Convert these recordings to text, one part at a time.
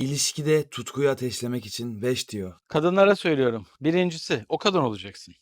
İlişkide tutkuyu ateşlemek için 5 diyor. Kadınlara söylüyorum. Birincisi o kadın olacaksın.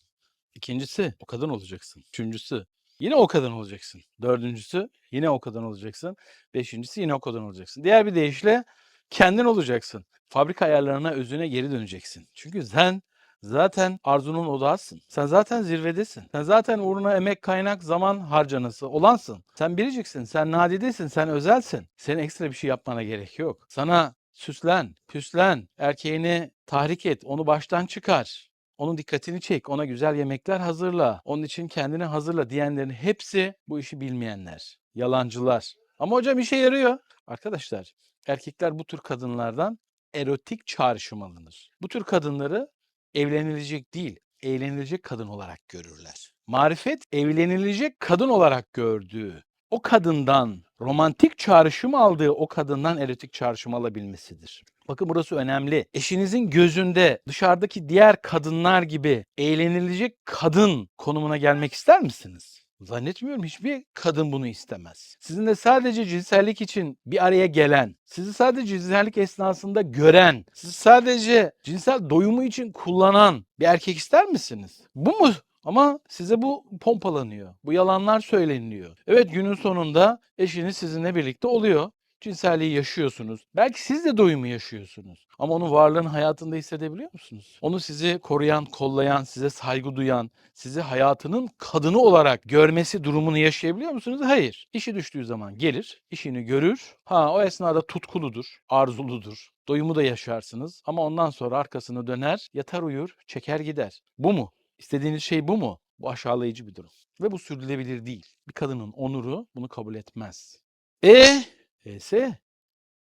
İkincisi o kadın olacaksın. Üçüncüsü yine o kadın olacaksın. Dördüncüsü yine o kadın olacaksın. Beşincisi yine o kadın olacaksın. Diğer bir deyişle kendin olacaksın. Fabrika ayarlarına, özüne geri döneceksin. Çünkü sen zaten arzunun odağısın. Sen zaten zirvedesin. Sen zaten uğruna emek, kaynak, zaman harcanası olansın. Sen biriciksin, sen nadidesin, sen özelsin. Senin ekstra bir şey yapmana gerek yok. Sana süslen, püslen, erkeğini tahrik et, onu baştan çıkar. Onun dikkatini çek, ona güzel yemekler hazırla, onun için kendini hazırla diyenlerin hepsi bu işi bilmeyenler, yalancılar. Ama hocam işe yarıyor. Arkadaşlar, erkekler bu tür kadınlardan erotik çağrışım alınır. Bu tür kadınları evlenilecek değil, eğlenilecek kadın olarak görürler. Marifet evlenilecek kadın olarak gördüğü, o kadından romantik çağrışım aldığı o kadından erotik çağrışım alabilmesidir. Bakın burası önemli. Eşinizin gözünde dışarıdaki diğer kadınlar gibi eğlenilecek kadın konumuna gelmek ister misiniz? Zannetmiyorum hiçbir kadın bunu istemez. Sizinle sadece cinsellik için bir araya gelen, sizi sadece cinsellik esnasında gören, sizi sadece cinsel doyumu için kullanan bir erkek ister misiniz? Bu mu ama size bu pompalanıyor. Bu yalanlar söyleniliyor. Evet günün sonunda eşiniz sizinle birlikte oluyor. Cinselliği yaşıyorsunuz. Belki siz de doyumu yaşıyorsunuz. Ama onun varlığını hayatında hissedebiliyor musunuz? Onu sizi koruyan, kollayan, size saygı duyan, sizi hayatının kadını olarak görmesi durumunu yaşayabiliyor musunuz? Hayır. İşi düştüğü zaman gelir, işini görür. Ha o esnada tutkuludur, arzuludur. Doyumu da yaşarsınız ama ondan sonra arkasını döner, yatar uyur, çeker gider. Bu mu? İstediğiniz şey bu mu? Bu aşağılayıcı bir durum. Ve bu sürdürülebilir değil. Bir kadının onuru bunu kabul etmez. E E'si?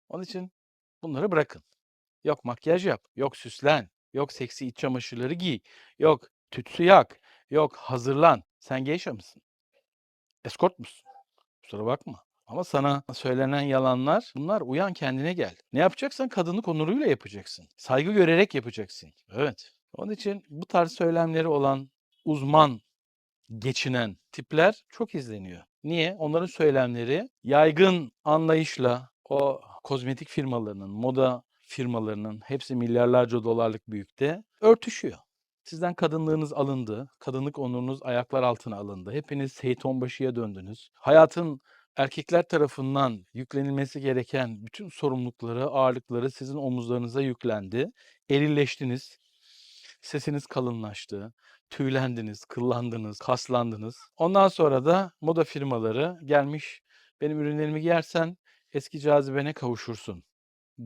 Onun için bunları bırakın. Yok makyaj yap, yok süslen, yok seksi iç çamaşırları giy, yok tütsü yak, yok hazırlan. Sen geisha mısın? Eskort musun? Kusura bakma. Ama sana söylenen yalanlar bunlar uyan kendine gel. Ne yapacaksan kadınlık onuruyla yapacaksın. Saygı görerek yapacaksın. Evet. Onun için bu tarz söylemleri olan uzman geçinen tipler çok izleniyor. Niye? Onların söylemleri yaygın anlayışla o kozmetik firmalarının, moda firmalarının hepsi milyarlarca dolarlık büyükte örtüşüyor. Sizden kadınlığınız alındı, kadınlık onurunuz ayaklar altına alındı. Hepiniz Seyit Onbaşı'ya döndünüz. Hayatın erkekler tarafından yüklenilmesi gereken bütün sorumlulukları, ağırlıkları sizin omuzlarınıza yüklendi. Erilleştiniz. Sesiniz kalınlaştı tüylendiniz, kıllandınız, kaslandınız. Ondan sonra da moda firmaları gelmiş benim ürünlerimi giyersen eski cazibene kavuşursun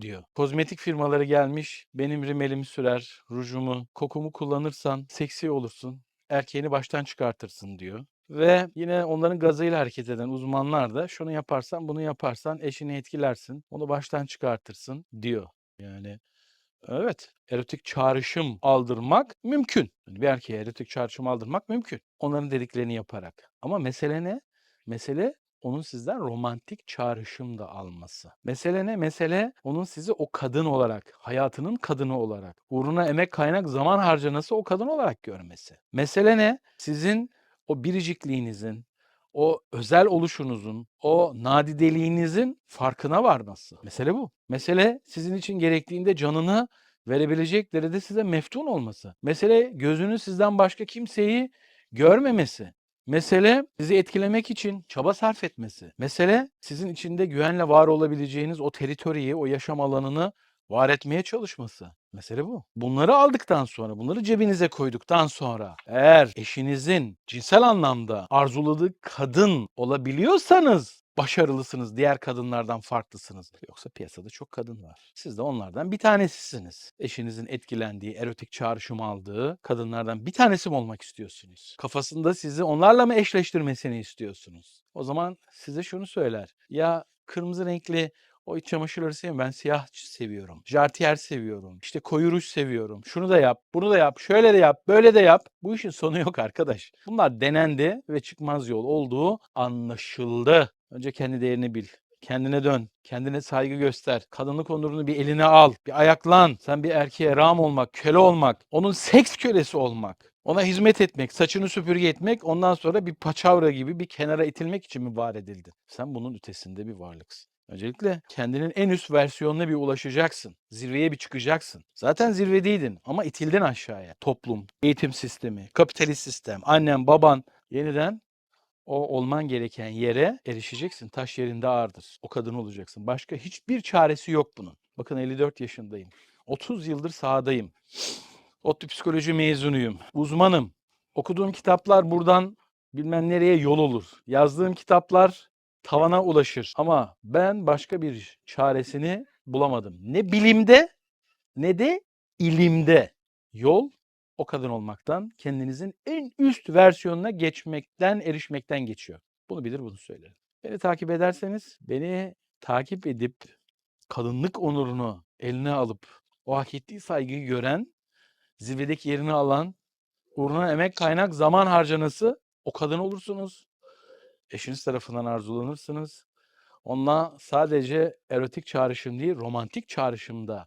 diyor. Kozmetik firmaları gelmiş benim rimelimi sürer, rujumu, kokumu kullanırsan seksi olursun, erkeğini baştan çıkartırsın diyor. Ve yine onların gazıyla hareket eden uzmanlar da şunu yaparsan bunu yaparsan eşini etkilersin, onu baştan çıkartırsın diyor. Yani Evet, erotik çağrışım aldırmak mümkün. Yani bir erkeğe erotik çağrışım aldırmak mümkün. Onların dediklerini yaparak. Ama mesele ne? Mesele onun sizden romantik çağrışım da alması. Mesele ne? Mesele onun sizi o kadın olarak, hayatının kadını olarak, uğruna emek kaynak zaman harcanası o kadın olarak görmesi. Mesele ne? Sizin o biricikliğinizin, o özel oluşunuzun, o nadideliğinizin farkına varması. Mesele bu. Mesele sizin için gerektiğinde canını verebilecek derecede size meftun olması. Mesele gözünün sizden başka kimseyi görmemesi. Mesele sizi etkilemek için çaba sarf etmesi. Mesele sizin içinde güvenle var olabileceğiniz o teritoriyi, o yaşam alanını var etmeye çalışması. Mesele bu. Bunları aldıktan sonra, bunları cebinize koyduktan sonra eğer eşinizin cinsel anlamda arzuladığı kadın olabiliyorsanız başarılısınız, diğer kadınlardan farklısınız. Yoksa piyasada çok kadın var. Siz de onlardan bir tanesisiniz. Eşinizin etkilendiği, erotik çağrışım aldığı kadınlardan bir tanesi mi olmak istiyorsunuz? Kafasında sizi onlarla mı eşleştirmesini istiyorsunuz? O zaman size şunu söyler. Ya kırmızı renkli o iç çamaşırları sevmiyorum. Ben siyah seviyorum. Jartiyer seviyorum. İşte koyu ruj seviyorum. Şunu da yap, bunu da yap, şöyle de yap, böyle de yap. Bu işin sonu yok arkadaş. Bunlar denendi ve çıkmaz yol olduğu anlaşıldı. Önce kendi değerini bil. Kendine dön. Kendine saygı göster. Kadınlık onurunu bir eline al. Bir ayaklan. Sen bir erkeğe ram olmak, köle olmak, onun seks kölesi olmak. Ona hizmet etmek, saçını süpürge etmek, ondan sonra bir paçavra gibi bir kenara itilmek için mi var edildi? Sen bunun ötesinde bir varlıksın. Öncelikle kendinin en üst versiyonuna bir ulaşacaksın. Zirveye bir çıkacaksın. Zaten zirvedeydin ama itildin aşağıya. Toplum, eğitim sistemi, kapitalist sistem, annen, baban yeniden o olman gereken yere erişeceksin. Taş yerinde ağırdır. O kadın olacaksın. Başka hiçbir çaresi yok bunun. Bakın 54 yaşındayım. 30 yıldır sahadayım. ODTÜ psikoloji mezunuyum. Uzmanım. Okuduğum kitaplar buradan bilmem nereye yol olur. Yazdığım kitaplar tavana ulaşır. Ama ben başka bir çaresini bulamadım. Ne bilimde ne de ilimde. Yol o kadın olmaktan, kendinizin en üst versiyonuna geçmekten, erişmekten geçiyor. Bunu bilir, bunu söylerim. Beni takip ederseniz, beni takip edip kadınlık onurunu eline alıp o hak ettiği saygıyı gören, zirvedeki yerini alan, uğruna emek, kaynak, zaman harcanası o kadın olursunuz. Eşiniz tarafından arzulanırsınız. Onunla sadece erotik çağrışım değil, romantik çağrışım da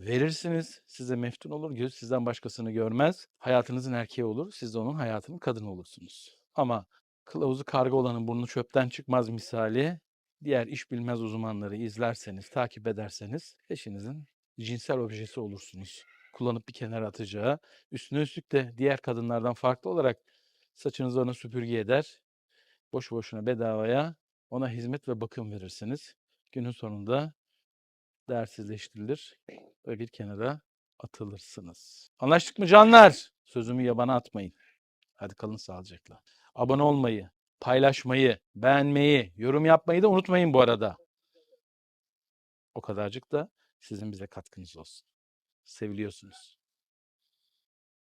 verirsiniz. Size meftun olur. Göz sizden başkasını görmez. Hayatınızın erkeği olur. Siz de onun hayatının kadını olursunuz. Ama kılavuzu karga olanın burnu çöpten çıkmaz misali diğer iş bilmez uzmanları izlerseniz, takip ederseniz eşinizin cinsel objesi olursunuz. Kullanıp bir kenara atacağı, üstüne üstlük de diğer kadınlardan farklı olarak saçınızı ona süpürge eder. Boşu boşuna bedavaya ona hizmet ve bakım verirsiniz. Günün sonunda değersizleştirilir ve bir kenara atılırsınız. Anlaştık mı canlar? Sözümü yabana atmayın. Hadi kalın sağlıcakla. Abone olmayı, paylaşmayı, beğenmeyi, yorum yapmayı da unutmayın bu arada. O kadarcık da sizin bize katkınız olsun. Seviliyorsunuz.